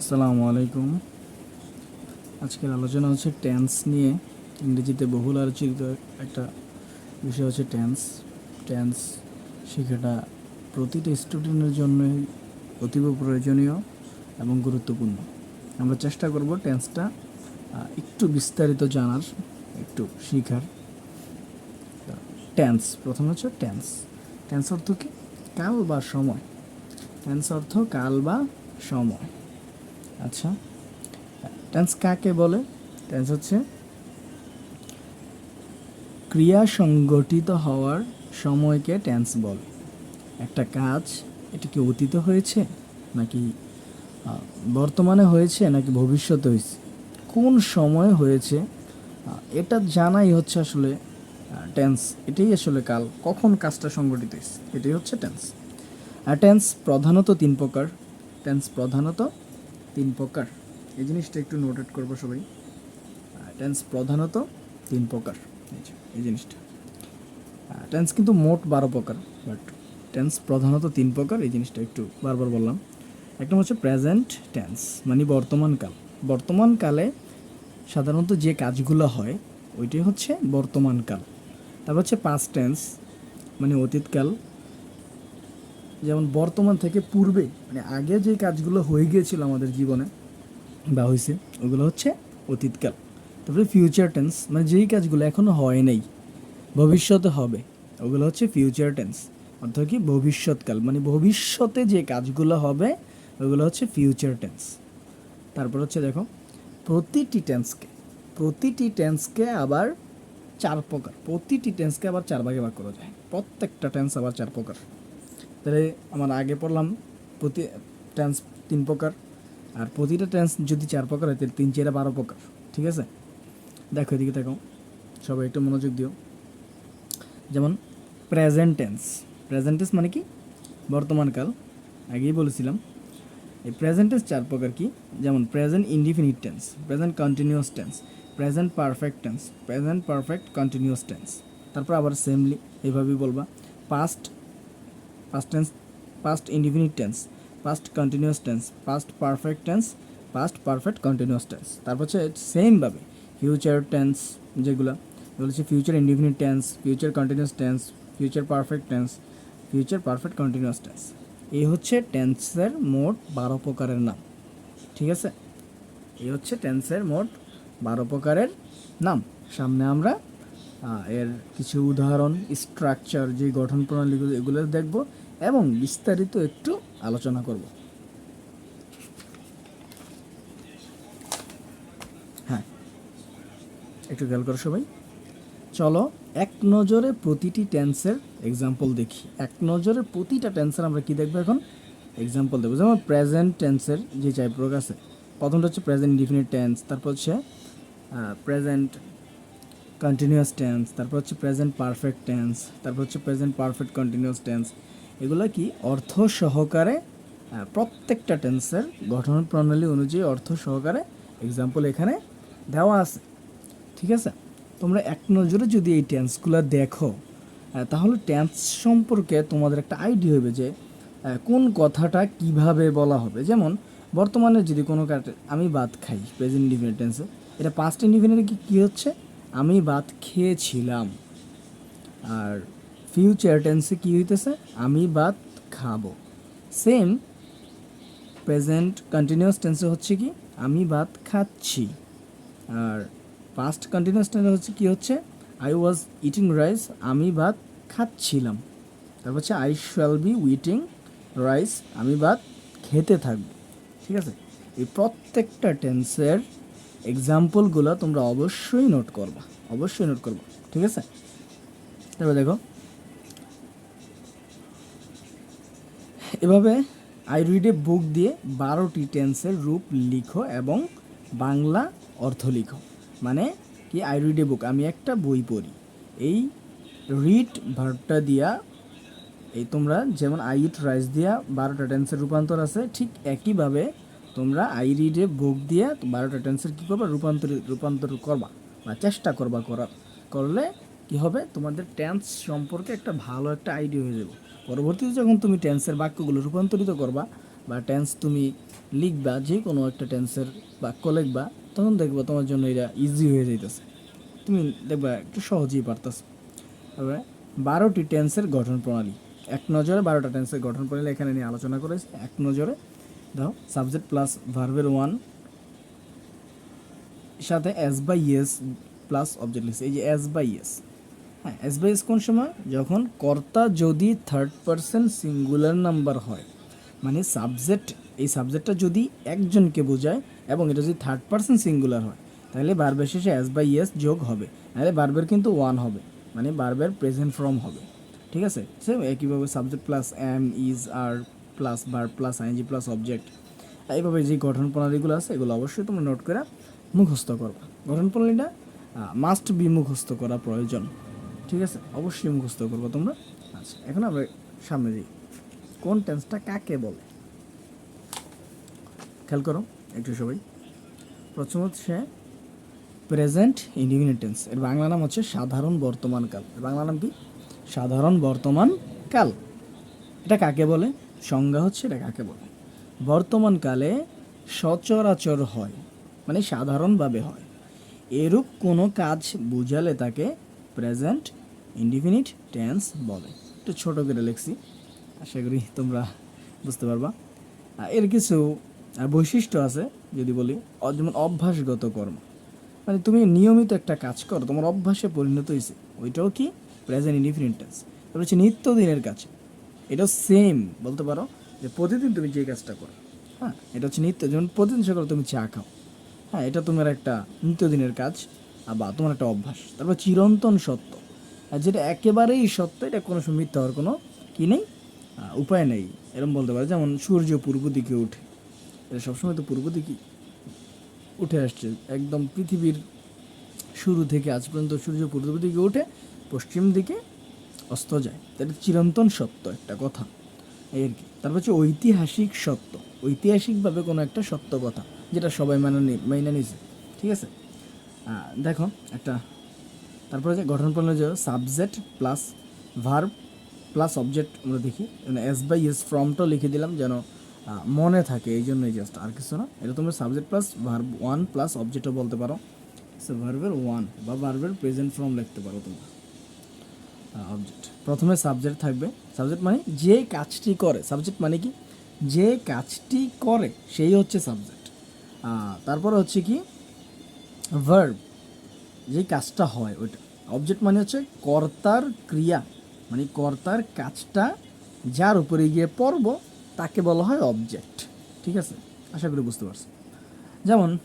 আসসালামু আলাইকুম। আজকের আলোচনা হচ্ছে টেন্স নিয়ে। ইংরেজিতে বহুল আলোচিত একটা বিষয় হচ্ছে টেন্স টেন্স শেখাটা প্রতিটা স্টুডেন্টের জন্যই অতীব প্রয়োজনীয় এবং গুরুত্বপূর্ণ। আমরা চেষ্টা করব টেন্সটা একটু বিস্তারিত জানার, একটু শেখার। টেন্স প্রথম হচ্ছে টেন্স টেন্স অর্থ কি? কাল বা সময়। টেন্স অর্থ কাল বা সময়। আচ্ছা। টেন্স কাকে বলে? টেন্স হচ্ছে ক্রিয়া সংগঠিত হওয়ার সময়কে টেন্স বলে। একটা কাজ এটা কি অতীত হয়েছে? নাকি বর্তমানে হয়েছে? নাকি ভবিষ্যতে হয়েছে? কোন সময় হয়েছে? এটা জানাই হচ্ছে আসলে টেন্স এটাই আসলে কাল। কখন কাজটা সংগঠিত হয়েছে? এটাই হচ্ছে টেন্স আর টেন্স প্রধানত তিন প্রকার। টেন্স প্রধানত তিন প্রকার। এই জিনিসটা একটু নোটেট করব সবাই। টেন্স প্রধানত তিন প্রকার। এই জিনিসটা। টেন্স কিন্তু মোট বারো প্রকার বাট টেন্স প্রধানত তিন প্রকার, এই জিনিসটা একটু বারবার বললাম। একটা হচ্ছে প্রেজেন্ট টেন্স মানে বর্তমান কাল। বর্তমান কালে সাধারণত যে কাজগুলো হয়, ওইটাই হচ্ছে বর্তমান কাল। তারপর হচ্ছে পাস্ট টেন্স মানে অতীতকাল যেমন বর্তমান থেকে পূর্বে মানে আগে যে কাজগুলো হয়ে গিয়েছিল আমাদের জীবনে বা হয়েছে ওগুলো হচ্ছে অতীতকাল। তারপরে ফিউচার টেন্স মানে যেই কাজগুলো এখনও হয় নাই, ভবিষ্যতে হবে, ওগুলো হচ্ছে ফিউচার টেন্স অর্থাৎ কি? ভবিষ্যৎকাল মানে ভবিষ্যতে যে কাজগুলো হবে, ওগুলো হচ্ছে ফিউচার টেন্স তারপর হচ্ছে দেখো, প্রতিটি টেন্সকে প্রতিটি টেন্সকে আবার চার প্রকার। প্রতিটি টেন্সকে আবার চার ভাগে ভাগ করা যায়। প্রত্যেকটা টেন্স আবার চার প্রকার। তাহলে আমার আগে পড়লাম প্রতি টেন্স তিন প্রকার, আর প্রতিটা টেন্স যদি চার প্রকার হয়, তাহলে তিন চারে বারো প্রকার, ঠিক আছে? দেখো এদিকে দেখো, সবাই একটু মনোযোগ দিও। যেমন প্রেজেন্ট টেন্স প্রেজেন্ট টেন্স মানে কি? বর্তমানকাল আগেই বলেছিলাম। এই প্রেজেন্ট টেন্স চার প্রকার কি? যেমন present indefinite tense present continuous tense present perfect tense present perfect continuous tense তারপর আবার সেমলি এইভাবেই বলবা। Past past tense past indefinite tense past continuous tense past perfect tense past perfect continuous tense তারপর হচ্ছে সেমভাবে ফিউচার টেন্স যেগুলো হচ্ছে future indefinite tense future continuous tense future perfect tense future perfect continuous tense এই হচ্ছে টেন্সের মোট বারো প্রকারের নাম। ঠিক আছে? এই হচ্ছে টেন্সের মোট বারো প্রকারের নাম। সামনে আমরা এর কিছু উদাহরণ স্ট্রাকচার যে গঠন প্রণালীগুলো এগুলো দেখব। এবং বিস্তারিত একটু আলোচনা করব। হ্যাঁ একটু খেয়াল করো সবাই। চলো, এক নজরে প্রতিটি টেন্সের এক্সাম্পল দেখি। এক নজরে প্রতিটা টেন্সের আমরা কি দেখব এখন? এক্সাম্পল দেখব। যেমন প্রেজেন্ট টেন্সের যে চাই প্রয়োগ আছে, প্রথমটা হচ্ছে প্রেজেন্ট ডিফিনিট টেন্স তারপর হচ্ছে প্রেজেন্ট কন্টিনিউয়াস টেন্স তারপর হচ্ছে প্রেজেন্ট পারফেক্ট টেন্স তারপর হচ্ছে প্রেজেন্ট পারফেক্ট কন্টিনিউয়াস টেন্স এগুলো কি? অর্থ সহকারে প্রত্যেকটা টেন্সের গঠন প্রণালী অনুযায়ী অর্থ সহকারে এক্সাম্পল এখানে দেওয়া আছে। ঠিক আছে? তোমরা এক নজরে যদি এই টেন্সগুলো দেখো তাহলে টেন্স সম্পর্কে তোমাদের একটা আইডিয়া হবে যে কোন কথাটা কীভাবে বলা হবে। যেমন, বর্তমানে যদি কোনো আমি ভাত খাই প্রেজেন্ট ইন্ডিফিনিট টেন্সে এটা পাস্ট ইন্ডিফিনিটে কি, কী হচ্ছে? আমি ভাত খেয়েছিলাম। আর ফিউচার টেন্সে কী হইতেছে? আমি ভাত খাব। সেম প্রেজেন্ট কন্টিনিউয়াস টেন্সে হচ্ছে কি? আমি ভাত খাচ্ছি। আর পাস্ট কন্টিনিউয়াস টেন্সে হচ্ছে কি হচ্ছে? আই ওয়াজ ইটিং রাইস আমি ভাত খাচ্ছিলাম। তারপর হচ্ছে I shall be eating rice আমি ভাত খেতে থাকব। ঠিক আছে? এই প্রত্যেকটা টেন্সের এক্সাম্পলগুলো তোমরা অবশ্যই নোট করবা। অবশ্যই নোট করবা। ঠিক আছে? তারপর দেখো। এভাবে আই রিড এ বুক দিয়ে বারোটি টেন্সের রূপ লিখো এবং বাংলা অর্থ লিখো। মানে কি আই রিড এ বুক? আমি একটা বই পড়ি। এই রিড ভার্বটা দিয়া, এই তোমরা যেমন আই ইট রাইস দিয়া বারোটা টেন্সের রূপান্তর আছে, ঠিক একইভাবে তোমরা আই রিড বুক দিয়া বারোটা টেন্সের কী করবা? রূপান্তর রূপান্তর করবা বা চেষ্টা করবা করার। করলে কি হবে? তোমাদের টেন্স সম্পর্কে একটা ভালো একটা আইডিয়া হয়ে যাবে। পরবর্তীতে যখন তুমি টেন্সের বাক্যগুলো রূপান্তরিত করবা বা টেন্স তুমি লিখবা যে কোনো একটা টেন্সের বাক্য লিখবা, তখন দেখবা তোমার জন্য এটা ইজি হয়ে যাইতেছে। তুমি দেখবা একটু সহজেই পারতেছো। তবে বারোটি টেন্সের গঠন প্রণালী। এক নজরে বারোটা টেন্সের গঠন প্রণালী এখানে নিয়ে আলোচনা করেছে। এক নজরে, দাও সাবজেক্ট প্লাস ভার্বের ওয়ান সাথে s by es plus object লিখছে। এই যে এস বাই ইয়েস হ্যাঁ এস বাই ইয়েস কোন সময়? যখন কর্তা যদি থার্ড পার্সন সিঙ্গুলার নাম্বার হয় মানে সাবজেক্ট এই সাবজেক্টটা যদি একজনকে বোঝায় এবং এটা যদি থার্ড পার্সন সিঙ্গুলার হয়, তাহলে বারবের শেষে এস বাই ইয়েস যোগ হবে, নাহলে বারবের কিন্তু ওয়ান হবে মানে বারবের প্রেজেন্ট ফর্ম হবে, ঠিক আছে? সেম একইভাবে subject plus am is are plus bar plus ING plus object এইভাবে যে গঠন প্রণালীগুলো আছে, এগুলো অবশ্যই তোমরা নোট করে মুখস্থ করবা। গঠন প্রণালীটা মাস্ট বি মুখস্থ করা প্রয়োজন। ঠিক আছে? অবশ্যই মুখস্থ করব তোমরা। আচ্ছা এখন আমরা সামনে যাই। কোন টেন্সটা কাকে বলে? খেয়াল করো, একটু সবাই। প্রথম হচ্ছে প্রেজেন্ট ইন্ডিফিনিট টেন্স এর বাংলা নাম হচ্ছে সাধারণ বর্তমান কাল। এর বাংলা নাম কি? সাধারণ বর্তমান কাল। এটা কাকে বলে? সংজ্ঞা হচ্ছে এটা কাকে বলে? বর্তমান কালে সচরাচর হয় মানে সাধারণভাবে হয়। এরূপ কোনো কাজ বুঝালে তাকে প্রেজেন্ট ইন্ডিফিনিট টেন্স বলে। একটু ছোট করে লিখছি। আশা করি তোমরা বুঝতে পারবা। এর কিছু বৈশিষ্ট্য আছে যদি বলি। যেমন অভ্যাসগত কর্ম। মানে তুমি নিয়মিত একটা কাজ করো, তোমার অভ্যাসে পরিণত হয়েছে। ওইটাও কি? প্রেজেন্ট ইন্ডিফিনিট টেন্স তারপর হচ্ছে নিত্যদিনের কাজ। এটাও সেম বলতে পারো যে প্রতিদিন তুমি যে কাজটা করো। হ্যাঁ এটা হচ্ছে নিত্য, যেমন প্রতিদিন সকালে তুমি চা খাও। হ্যাঁ এটা তোমার একটা নিত্যদিনের কাজ বা তোমার একটা অভ্যাস। তারপর চিরন্তন সত্য। যেটা একেবারেই সত্য, এটা কোনো মিথ্যা হওয়ার কোনো কী নেই উপায় নেই। এরকম বলতে পারে, যেমন সূর্য পূর্ব দিকে ওঠে এটা সবসময় তো পূর্ব দিকে উঠে আসছে। একদম পৃথিবীর শুরু থেকে আজ পর্যন্ত সূর্য পূর্ব দিকে উঠে, পশ্চিম দিকে অস্ত যায়। এটা চিরন্তন সত্য একটা কথা। এই আর কি। তারপর হচ্ছে ঐতিহাসিক সত্য। ঐতিহাসিকভাবে কোনো একটা সত্য কথা, যেটা সবাই মানে মেনে নিছে। ঠিক আছে? দেখো, একটা তারপরে যে গঠন প্রণালী যে subject plus verb plus object আমরা দেখি মানে এস বাই এস ফর্মটাও লিখে দিলাম যেন মনে থাকে, এই জন্যই জাস্ট আর কিছু না। এটা তোমরা subject plus verb one plus অবজেক্টও বলতে পারো। ভার্বের ওয়ান বা ভার্বের প্রেজেন্ট ফর্ম লিখতে পারো তোমরা। অবজেক্ট প্রথমে সাবজেক্ট থাকবে। সাবজেক্ট মানে যে কাজটি করে। সাবজেক্ট মানে কি? যে কাজটি করে, সেই হচ্ছে সাবজেক্ট তারপরে হচ্ছে কি? ভার্ব যে কাজটা হয় ওইটা। অবজেক্ট মানে হচ্ছে কর্তার ক্রিয়া। মানে কর্তার কাজটা যার উপরে গিয়ে পড়ব তাকে বলা হয় অবজেক্ট ঠিক আছে? আশা করি বুঝতে পারছি। যেমন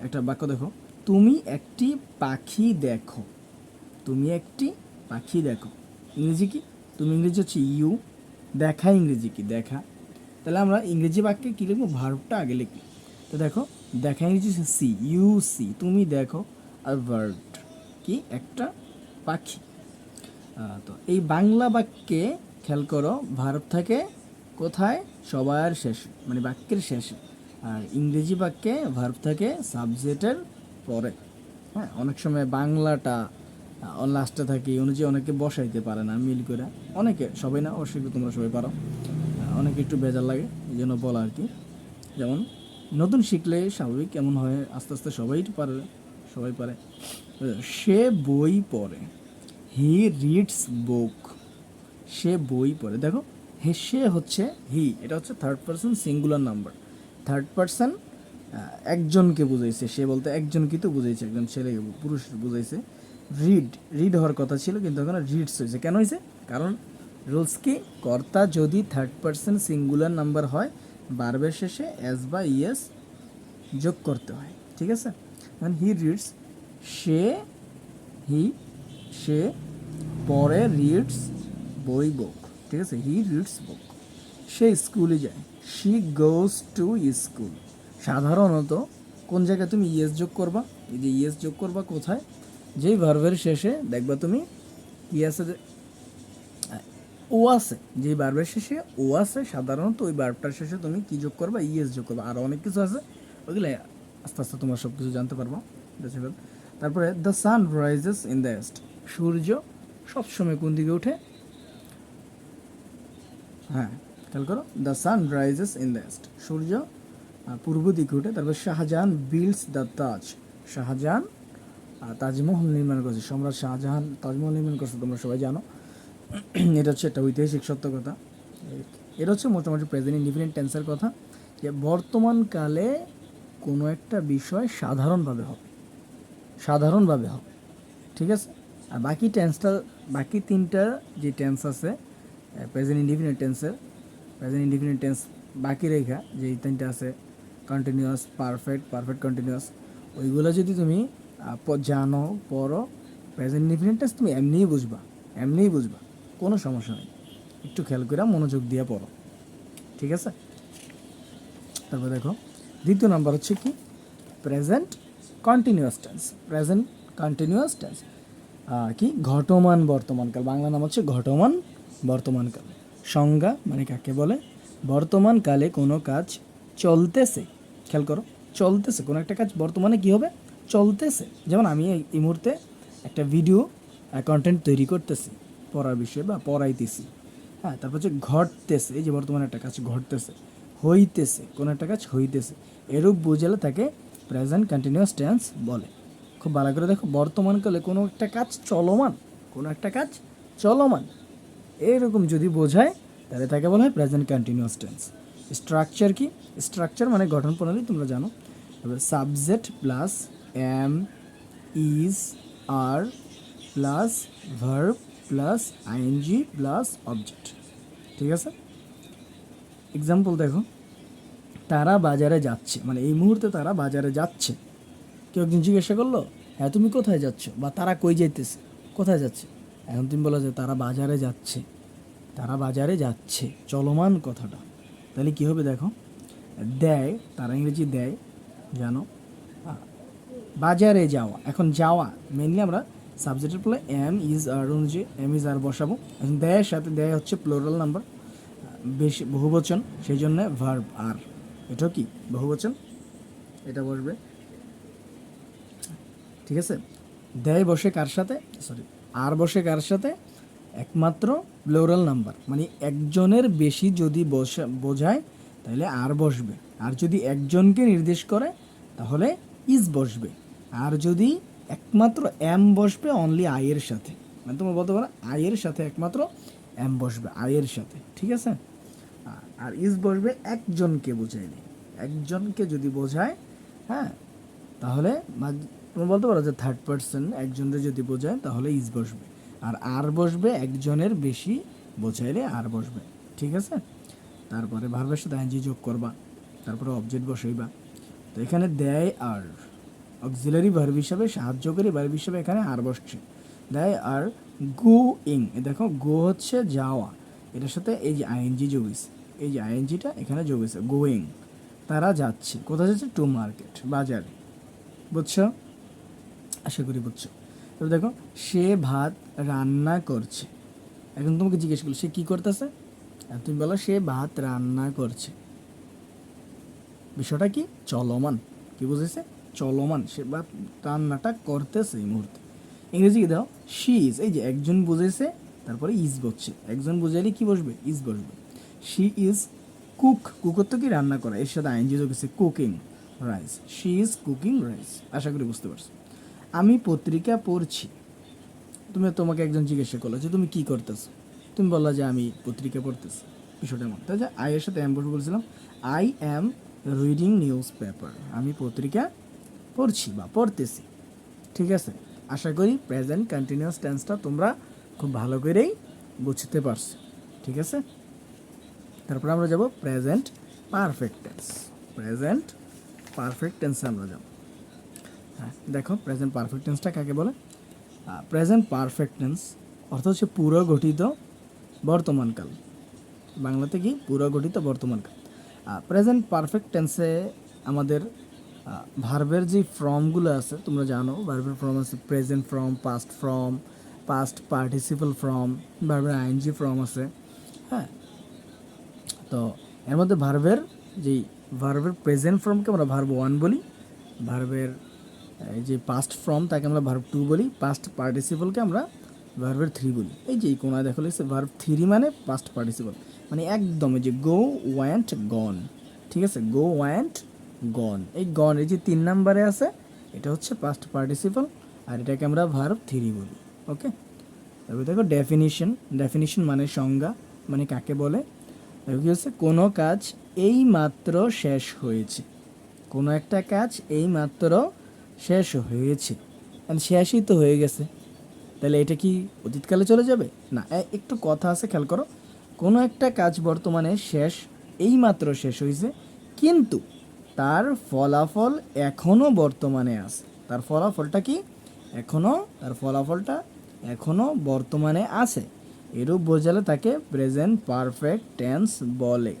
একটা বাক্য দেখো, তুমি একটি পাখি দেখো। তুমি একটি পাখি দেখো। ইংরেজি কি? তুমি ইংরেজি হচ্ছে ইউ দেখা ইংরেজি কি? দেখা। তাহলে আমরা ইংরেজি বাক্যে কী লিখব? ভার্বটা আগে লিখি। তো দেখো, দেখা ইংরেজি সি ইউ সি তুমি দেখো। আর ভার্ড কি? একটা পাখি। তো এই বাংলা বাক্যে খেয়াল করো ভার্ব থাকে কোথায়? সবার শেষে মানে বাক্যের শেষে। আর ইংরেজি বাক্যে ভার্ব থাকে সাবজেক্টের পরে। হ্যাঁ অনেক সময় বাংলাটা লাস্টে থাকে অনুযায়ী অনেকে বসাইতে পারে না, মিল করে। অনেকে, সবাই না? অবশ্যই তোমরা সবাই পারো। অনেকে একটু বেজার লাগে, এই জন্য বলা আর কি। যেমন, নতুন শিখলে স্বাভাবিক কেমন হয় আস্তে আস্তে সবাই পারে সবাই পারে। সে বই পড়ে। হি রিডস বুক। সে বই পড়ে। দেখো, হে, সে হচ্ছে হি। এটা হচ্ছে third person singular number third person একজনকে বুঝাইছে। সে বলতে একজনকে তো বুঝাইছে, একজন ছেলে পুরুষ বুঝাইছে। রিড রিড হওয়ার কথা ছিল, কিন্তু ওখানে রিডস হয়েছে কেন হয়েছে কারণ রুলস কি? কর্তা যদি থার্ড পার্সন সিঙ্গুলার নাম্বার হয় বারবের শেষে এস বা ইএস যোগ করতে হয়। ঠিক আছে? এখন হি রিডস সে হি সে, পরে রিডস বই বুক ঠিক আছে? হি রিডস বুক সে স্কুলে যায়। শি গোজ টু স্কুল সাধারণত কোন জায়গায় তুমি ইয়েস যোগ করবা? এই যে ইয়েস যোগ করবা কোথায়? যেই ভার্বের শেষে দেখবা তুমি কি আছে যে ও আছে। যেই বার্বের শেষে ও আছে, সাধারণত ওই বার্বটার শেষে তুমি কি যোগ করবা? ইএস যোগ করবা। আরও অনেক কিছু আছে। ওইগুলো আস্তে আস্তে তোমরা সব কিছু জানতে পারব। তারপরে the sun rises in the east সূর্য সবসময় কোন দিকে ওঠে? হ্যাঁ খেয়াল করো। The sun rises in the east সূর্য পূর্ব দিকে উঠে তারপর শাহজাহান বিল্ডস দ্য তাজ শাহজাহান তাজমহল নির্মাণ করেছে। সম্রাট শাহজাহান তাজমহল নির্মাণ করছে, তোমরা সবাই জানো। এটা হচ্ছে একটা ঐতিহাসিক সত্য কথা। এটা হচ্ছে মোটামুটি প্রেজেন্ট ইন্ডিপেন্ডেন্ট টেন্সের কথা। যে বর্তমানকালে কোনো একটা বিষয় সাধারণভাবে হবে। সাধারণভাবে হবে। ঠিক আছে? আর বাকি টেন্সটা বাকি তিনটা যে টেন্স আছে প্রেজেন্ট ইন্ডিপেন্ডেন্ট টেন্সের প্রেজেন্ট ইন্ডিপেন্ডেন্ট টেন্স বাকি রেখা, যে তিনটা আছে কন্টিনিউয়াস পারফেক্ট পারফেক্ট কন্টিনিউয়াস ওইগুলো যদি তুমি জানো, পড়ো প্রেজেন্ট ইন্ডিপেন্ডেন্ট টেন্স তুমি এমনিই বুঝবা এমনিই বুঝবা, কোনো সমস্যা নেই। একটু খেয়াল করে মনোযোগ দিয়ে পড়ো। ঠিক আছে? তারপর দেখো। দ্বিতীয় নাম্বার হচ্ছে কি? Present continuous tense present continuous tense কি? ঘটমান বর্তমানকাল। বাংলা নাম হচ্ছে ঘটমান বর্তমানকাল। সংজ্ঞা মানে কাকে বলে? বর্তমানকালে কোনো কাজ চলতেছে। খেয়াল করো, চলতেছে। কোনো একটা কাজ বর্তমানে কি হবে? চলতেছে। যেমন আমি এই- মুহূর্তে একটা ভিডিও কন্টেন্ট তৈরি করতেছি, পড়ার বিষয়ে বা পড়াইতেছি। হ্যাঁ তারপর হচ্ছে ঘটতেছে। এই যে বর্তমানে একটা কাজ ঘটতেছে। হইতেছে, কোনো একটা কাজ হইতেছে। এরূপ বুঝালে তাকে প্রেজেন্ট কন্টিনিউয়াস টেন্স বলে। খুব ভালো করে দেখো বর্তমানকালে কোনো একটা কাজ চলমান, কোনো একটা কাজ চলমান। এরকম যদি বোঝায়, তাহলে তাকে বলা হয় প্রেজেন্ট কন্টিনিউয়াস টেন্স স্ট্রাকচার কি? স্ট্রাকচার মানে গঠন প্রণালী, তোমরা জানো। এবার subject plus am is are plus verb plus ING plus object ঠিক আছে? এক্সাম্পল দেখো। তারা বাজারে যাচ্ছে। মানে এই মুহূর্তে তারা বাজারে যাচ্ছে। কেউ একজন জিজ্ঞাসা করল হ্যাঁ তুমি কোথায় যাচ্ছ? বা, তারা কই যাইতেছে? কোথায় যাচ্ছে? এখন তুমি বলো যে, তারা বাজারে যাচ্ছে। তারা বাজারে যাচ্ছে। চলমান কথাটা। তাহলে কি হবে দেখো? দেয়, তারা ইংরেজি দেয়, জানো? বাজারে যাওয়া। এখন যাওয়া মেনলি আমরা সাবজেক্টের পরে এম ইজ আর অনুযায়ী এম ইজ আর বসাবো। এখন দেয়ের সাথে, দেয় হচ্ছে প্লোরাল নাম্বার বেশি বহুবচন সেই জন্য ভার্ব আর এটাও কি? বহুবচন? এটা বসবে। ঠিক আছে? দেয় বসে কার সাথে? সরি আর বসে কার সাথে? একমাত্র প্লোরাল নাম্বার মানে একজনের বেশি যদি বসা বোঝায়, তাহলে আর বসবে। আর যদি একজনকে নির্দেশ করে, তাহলে ইজ বসবে। আর যদি একমাত্র এম বসবে অনলি আয়ের সাথে। মানে তোমরা বলতে পারো আয়ের সাথে একমাত্র এম বসবে আয়ের সাথে। ঠিক আছে? আর ইজ বসবে একজনকে বোঝাইলে একজনকে যদি বোঝায় হ্যাঁ তাহলে তুমি বলতে পারো যে থার্ড পার্সন একজনের যদি বোঝায়, তাহলে ইজ বসবে। আর আর বসবে একজনের বেশি বোঝাইলে আর বসবে। ঠিক আছে? তারপরে ভার্বের সাথে আইনজি যোগ করবা। তারপরে অবজেক্ট বসাইবা। তো এখানে দেয় আর। অক্সিলারি ভার্ব হিসাবে, সাহায্যকারী ভার্ব হিসাবে এখানে আর বসছে। দেয় আর গোয়িং দেখো, গো হচ্ছে যাওয়া। এটার সাথে এই যে আইএনজি যোগ হয়েছে এই যে আইএনজিটা এখানে যোগ হয়েছে, গোয়িং। তারা যাচ্ছে। কোথায় যাচ্ছে? টু মার্কেট, বাজারে। বুঝছ? আশা করি বুঝছ। এবার দেখো, সে ভাত রান্না করছে। এখন তোমাকে জিজ্ঞেস করল, সে কি করতেছে? তুমি বলো, সে ভাত রান্না করছে। বিষয়টা কি? চলমান। কি বুঝেছে? চলমান। সে ভাত রান্নাটা করতেছে এই মুহূর্তে। ইংরেজি কি দাও? শি ইজ এই যে একজন বুঝেছে, তারপরে ইজ বসছে। একজন বুঝাইলে কি বসবে? ইজ বসবে। শি ইজ কুক কুকর তো কি? রান্না করা। এর সাথে আইনজি যোগ আছে cooking rice she is cooking rice আশা করি বুঝতে পারছ। আমি পত্রিকা পড়ছি। তুমি তোমাকে একজন জিজ্ঞাসা করল যে, তুমি কি করতেছো? তুমি বললা যে, আমি পত্রিকা পড়তেছি। বিষয়টা এমন। তাই আই এর সাথে এম বলছিলাম I am reading news paper আমি পত্রিকা পড়ছি বা পড়তেছি। ঠিক আছে? আশা করি প্রেজেন্ট কন্টিনিউয়াস টেন্সটা তোমরা খুব ভালো করেই বুঝতে পারছ। ঠিক আছে? তারপর আমরা যাব present perfect tense present perfect টেন্সে আমরা যাব। হ্যাঁ দেখো প্রেজেন্ট পারফেক্ট টেন্সটা কাকে বলে? প্রেজেন্ট পারফেক্ট টেন্স অর্থ হচ্ছে পুরো গঠিত বর্তমানকাল। বাংলাতে কি? পুরো গঠিত বর্তমানকাল। প্রেজেন্ট পারফেক্ট টেন্সে আমাদের ভার্বের যে ফর্মগুলো আছে, তোমরা জানো ভার্বের ফর্ম আছে present form past form past participle form ভার্বের আইএনজি ফর্ম আছে। হ্যাঁ তো এর মধ্যে ভার্বের যেই ভার্বের প্রেজেন্ট ফর্মকে আমরা ভার্ব ওয়ান বলি ভার্বের এই যে পাস্ট ফর্ম তাকে আমরা ভার্ব টু বলি পাস্ট পার্টিসিপলকে আমরা ভার্বের থ্রি বলি। এই যে কোনায় দেখো লিখছে ভার্ব থ্রি মানে পাস্ট পার্টিসিপল মানে একদম এই যে গো ওয়ান্ট গন ঠিক আছে? গো ওয়ান্ট গন এই গন এই যে তিন নাম্বারে আছে, এটা হচ্ছে পাস্ট পার্টিসিপাল আর এটাকে আমরা ভার্ব থ্রি বলি ওকে তারপরে দেখো ডেফিনিশন ডেফিনিশন মানে সংজ্ঞা মানে কাকে বলে? কি হচ্ছে? কোনো কাজ এই মাত্র শেষ হয়েছে। কোনো একটা কাজ এই মাত্র শেষ হয়েছে। মানে শেষই তো হয়ে গেছে। তাহলে এটা কি অতীতকালে চলে যাবে? না একটু কথা আছে, খেয়াল করো। কোনো একটা কাজ বর্তমানে শেষ এই মাত্র শেষ হয়েছে, কিন্তু তার ফলাফল এখনও বর্তমানে আছে। তার ফলাফলটা কি? এখনও তার ফলাফলটা এখনও বর্তমানে আছে। এরূপ বোঝালে তাকে প্রেজেন্ট পারফেক্ট টেন্স বলে।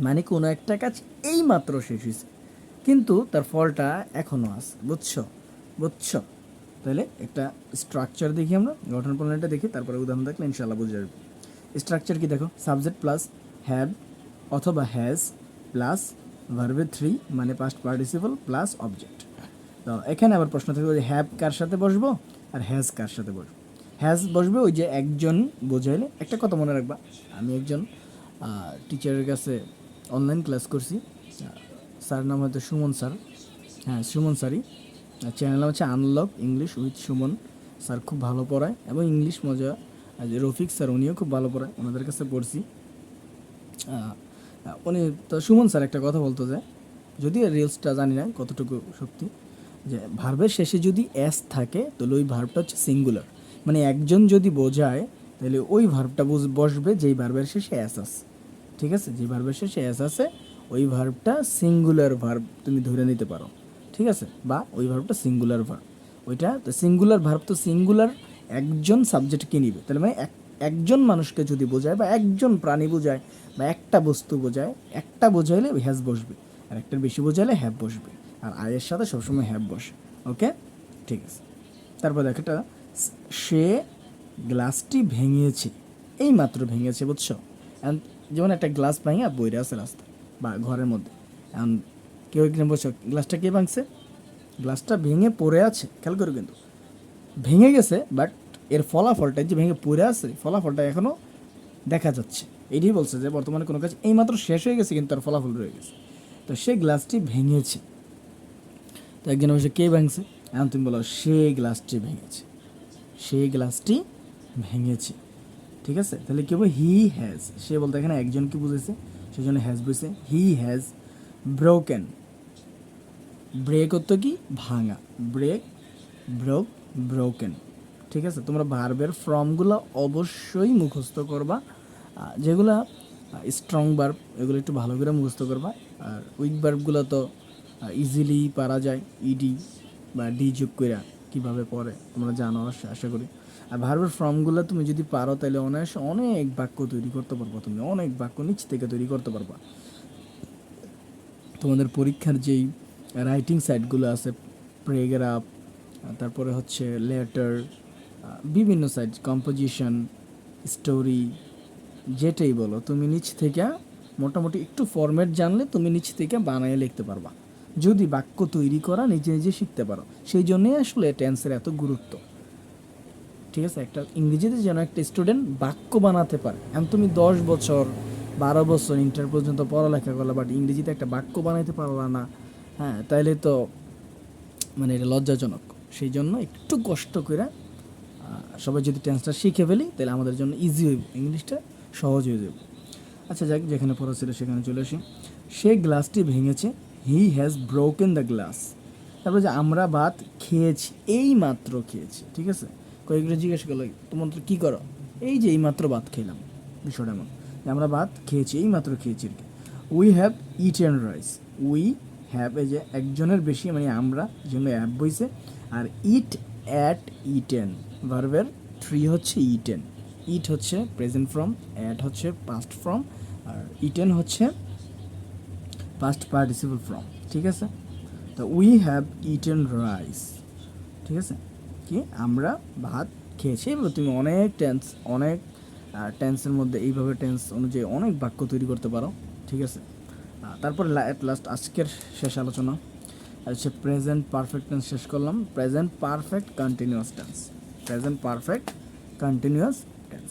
মানে কোনো একটা কাজ এই মাত্র শেষ হয়েছে। কিন্তু তার ফলটা এখনও আছে, বুঝছ? বুঝছ? তাহলে একটা স্ট্রাকচার দেখি আমরা, গঠন প্রণালীটা দেখি, তারপরে উদাহরণ দেখলে ইনশাল্লাহ বুঝে যাবে। স্ট্রাকচার কি দেখো? সাবজেক্ট প্লাস হ্যাভ অথবা হ্যাজ প্লাস ভার্বে থ্রি মানে পাস্ট পার্টিসিপল প্লাস অবজেক্ট তো এখানে আবার প্রশ্ন থাকবে যে হ্যাভ কার সাথে বসবো আর হ্যাজ কার সাথে বসবো? হ্যাজ বসবে ওই যে একজন বোঝাইলে একটা কথা মনে রাখবা, আমি একজন টিচারের কাছে অনলাইন ক্লাস করছি। স্যার নাম হয়তো সুমন স্যার। হ্যাঁ সুমন স্যারই। চ্যানেল নাম হচ্ছে unlock English with Suman sir খুব ভালো পড়ায় এবং ইংলিশ মজা। যে রফিক স্যার, উনিও খুব ভালো পড়ায়, ওনাদের কাছে পড়ছি। উনি, তো সুমন স্যার একটা কথা বলতো যে যদি রিলসটা জানি না কতটুকু সত্যি, যে ভার্বের শেষে যদি এস থাকে, তাহলে ওই ভার্বটা হচ্ছে সিঙ্গুলার মানে একজন যদি বোঝায়, তাহলে ওই ভার্বটা বুঝ- বসবে যেই ভার্বের শেষে এস আছে। ঠিক আছে? যে ভার্বের শেষে এস আছে, ওই ভার্বটা সিঙ্গুলার ভার্ব তুমি ধরে নিতে পারো। ঠিক আছে? বা ওই ভার্বটা সিঙ্গুলার ভার্ব ওইটা, তো সিঙ্গুলার ভার্ব তো সিঙ্গুলার একজন সাবজেক্টকে নিবে। তাহলে মানে এক, একজন মানুষকে যদি বোঝায় বা একজন প্রাণী বোঝায় বা একটা বস্তু বোঝায়, একটা বোঝাইলে হ্যাজ বসবে। আর একটার বেশি বোঝাইলে হ্যাভ বসবে। আর আয়ের সাথে সবসময় হ্যাভ বসে। ওকে ঠিক আছে। তারপর দেখ এটা সে গ্লাসটি ভেঙেছে। এই মাত্র ভেঙেছে, বুঝছ? And যেমন একটা গ্লাস ভাঙা বইরে আছে রাস্তা বা ঘরের মধ্যে। এখন কেউ এখানে বলছো গ্লাসটা কে ভাঙছে? গ্লাসটা ভেঙে পড়ে আছে, খেয়াল করো কিন্তু। ভেঙে গেছে বাট এর ফলাফলটা যে ভেঙে পড়ে আছে, ফলাফলটা এখনও দেখা যাচ্ছে। এটাই বলছে যে বর্তমানে কোনো কাজ এইমাত্র শেষ হয়ে গেছে, কিন্তু তার ফলাফল রয়ে গেছে। তো সে গ্লাসটি ভেঙেছে। তো একজন বলছে, কে ভাঙছে? এখন তুমি বলো, সে গ্লাসটি ভেঙেছে। সে গ্লাসটি ভেঙেছে। ঠিক আছে? তাহলে কি হবে? হি হ্যাজ সে বলতে এখানে একজন কি বুঝেছে সেজন্য হ্যাজ বুঝেছে হি হ্যাজ ব্রোকেন ব্রেক হতো কি? ভাঙা। ব্রেক ব্রোক ব্রোকেন ঠিক আছে? তোমরা ভার্বের ফর্মগুলো অবশ্যই মুখস্থ করবা। যেগুলা স্ট্রং বার্ব এগুলো একটু ভালো করে মুখস্থ করবা। আর উইক বার্বগুলো তো ইজিলি পারা যায়। ইডি বা ডি যোগ করে কীভাবে পড়ে, তোমরা জানো আশা করি। আর ভার্বের ফর্মগুলো তুমি যদি পারো তাহলে অনায়াসে অনেক বাক্য তৈরি করতে পারব তুমি, অনেক বাক্য নিচ থেকে তৈরি করতে পারবা। তোমাদের পরীক্ষার যেই রাইটিং সাইটগুলো আছে প্রেগ্রাফ তারপরে হচ্ছে লেটার বিভিন্ন সাইট কম্পোজিশন স্টোরি যেটাই বলো, তুমি নিচ থেকে মোটামুটি একটু ফরম্যাট জানলে তুমি নিচ থেকে বানায় লিখতে পারবা। যদি বাক্য তৈরি করা নিজে নিজে শিখতে পারো। সেই জন্যই আসলে টেন্সের এত গুরুত্ব। ঠিক আছে? একটা ইংরেজিতে যেন একটা স্টুডেন্ট বাক্য বানাতে পারে। এখন তুমি দশ বছর, বারো বছর ইন্টার পর্যন্ত পড়ালেখা করলে বাট ইংরেজিতে একটা বাক্য বানাইতে পারলা না হ্যাঁ তাইলে তো মানে এটা লজ্জাজনক। সেই জন্য একটু কষ্ট করে সবাই যদি টেন্সটা শিখে ফেলি তাহলে আমাদের জন্য ইজি হইব। ইংলিশটা সহজ হয়ে যাবে। আচ্ছা যাক, যেখানে পড়া ছিল সেখানে চলে আসি। সে গ্লাসটি ভেঙেছে। He has broken the glass তারপরে যে আমরা ভাত খেয়েছি, এই মাত্র খেয়েছি, ঠিক আছে? কয়েকজন জিজ্ঞেস করল তোমার কী করো? এই যে এই মাত্র ভাত খেলাম, বিষয়টা এমন। আমরা ভাত খেয়েছি, এই মাত্র খেয়েছি আর কি। We have eat and rice we have এই যে একজনের বেশি মানে আমরা জন্য অ্যাপ বইছে, আর ইট অ্যাট ইটেন ভার্বের থ্রি হচ্ছে ইটেন ইট হচ্ছে প্রেজেন্ট ফ্রম অ্যাট হচ্ছে পাস্ট ফ্রম আর ইটেন হচ্ছে পাস্ট পার্টিসিপল ফ্রম ঠিক আছে? তো উই হ্যাভ ইটেন রাইস ঠিক আছে? কি? আমরা ভাত খেয়েছি এবার তুমি অনেক টেন্স অনেক টেন্সের মধ্যে এইভাবে টেন্স অনুযায়ী অনেক বাক্য তৈরি করতে পারো, ঠিক আছে? তারপর অ্যাট লাস্ট আজকের শেষ আলোচনা হচ্ছে প্রেজেন্ট পারফেক্ট টেন্স শেষ করলাম। Present perfect continuous tense present perfect continuous tense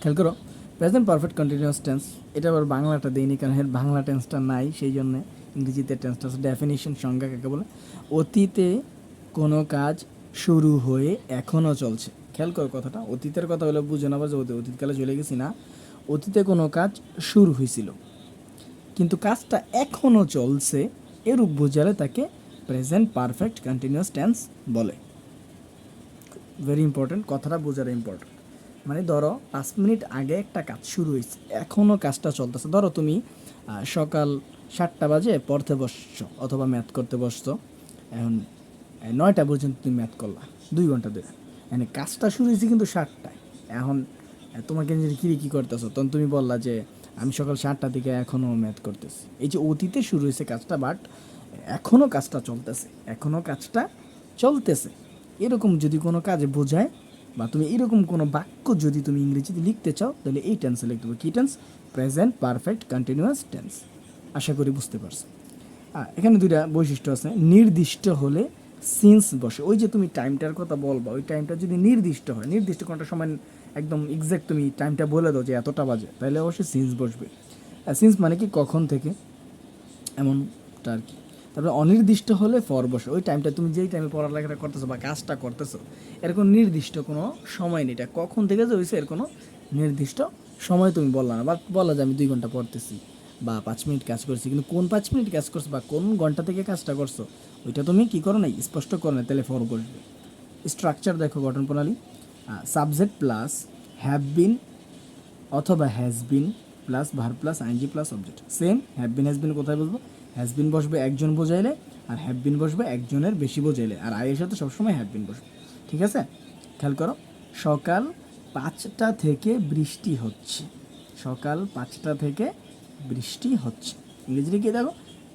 খেয়াল করো। প্রেজেন্ট পারফেক্ট কন্টিনিউয়াস টেন্স এটা আবার বাংলাটা দেয়নি কারণ এর বাংলা টেন্সটা নাই, সেই জন্য ইংরেজিতে টেন্সটা ডেফিনিশন সংজ্ঞা কাকে বলে? অতীতে কোনো কাজ শুরু হয়ে এখনও চলছে। খেয়াল করো কথাটা, অতীতের কথা হলে বুঝে না যে অতীত- অতীতকালে চলে গেছি না, অতীতে কোনো কাজ শুরু হয়েছিল। কিন্তু কাজটা এখনও চলছে, এরূপ বোঝালে তাকে প্রেজেন্ট পারফেক্ট কন্টিনিউয়াস টেন্স বলে। ভেরি ইম্পর্টেন্ট কথাটা বোঝার ইম্পর্টেন্ট মানে ধরো, পাঁচ মিনিট আগে একটা কাজ শুরু হয়েছে। এখনও কাজটা চলতেছে। ধরো তুমি সকাল সাতটা বাজে পড়তে বসছো অথবা ম্যাথ করতে বসছো। এখন নয়টা পর্যন্ত তুমি ম্যাথ করলা, দুই ঘণ্টা ধরে। মানে কাজটা শুরু হয়েছে কিন্তু সাতটায়। এখন তোমাকে নিজের কী কী করতেছো? তখন তুমি বললা যে, আমি সকাল সাতটা থেকে এখনও ম্যাথ করতেছি। এই যে অতীতে শুরু হয়েছে কাজটা বাট এখনও কাজটা চলতেছে। এখনও কাজটা চলতেছে। এরকম যদি কোনো কাজে বোঝায় বা তুমি এরকম কোনো বাক্য যদি তুমি ইংরেজিতে লিখতে চাও, তাহলে এই টেন্সে লিখতে হবে কী tense present perfect continuous tense আশা করি বুঝতে পারছ। এখানে দুইটা বৈশিষ্ট্য আছে। নির্দিষ্ট হলে সিন্স বসে। ওই যে তুমি টাইমটার কথা বলবা, ওই টাইমটা যদি নির্দিষ্ট হয়, নির্দিষ্ট কোনটা সময় একদম এক্স্যাক্ট তুমি টাইমটা বলে দাও যে এতটা বাজে, তাহলে অবশ্যই সিন্স বসবে। সিন্স মানে কি কখন থেকে? এমনটা আর কি। তারপরে অনির্দিষ্ট হলে ফর বসে। ওই টাইমটা তুমি যেই টাইমে পড়ালেখাটা করতেছো বা কাজটা করতেছো, এর কোনো নির্দিষ্ট কোনো সময় নেই। এটা কখন থেকে যে হয়েছে এর কোনো নির্দিষ্ট সময় তুমি বললা না। বা বলা যে আমি দুই ঘণ্টা পড়তেছি বা পাঁচ মিনিট কাজ করছি, কিন্তু কোন পাঁচ মিনিট কাজ করছ বা কোন ঘণ্টা থেকে কাজটা করছ, ওইটা তুমি কী করো নাই? স্পষ্ট করো না তাহলে ফর বসবে স্ট্রাকচার দেখো গঠন প্রণালী। সাবজেক্ট প্লাস হ্যাভ বিন অথবা has been plus verb plus ING plus object same have been has been কোথায় বসবো হ্যাজ বিন বসবে, একজন বোঝাইলে, আর হ্যাভ বিন বসবে, একজনের বেশি বোঝাইলে। আর আয়ের সাথে সবসময় হ্যাভ বিন বসবে। ঠিক আছে? খেয়াল করো, সকাল পাঁচটা থেকে বৃষ্টি হচ্ছে। সকাল পাঁচটা থেকে বৃষ্টি হচ্ছে। ইংরেজিতে গিয়ে দেখো?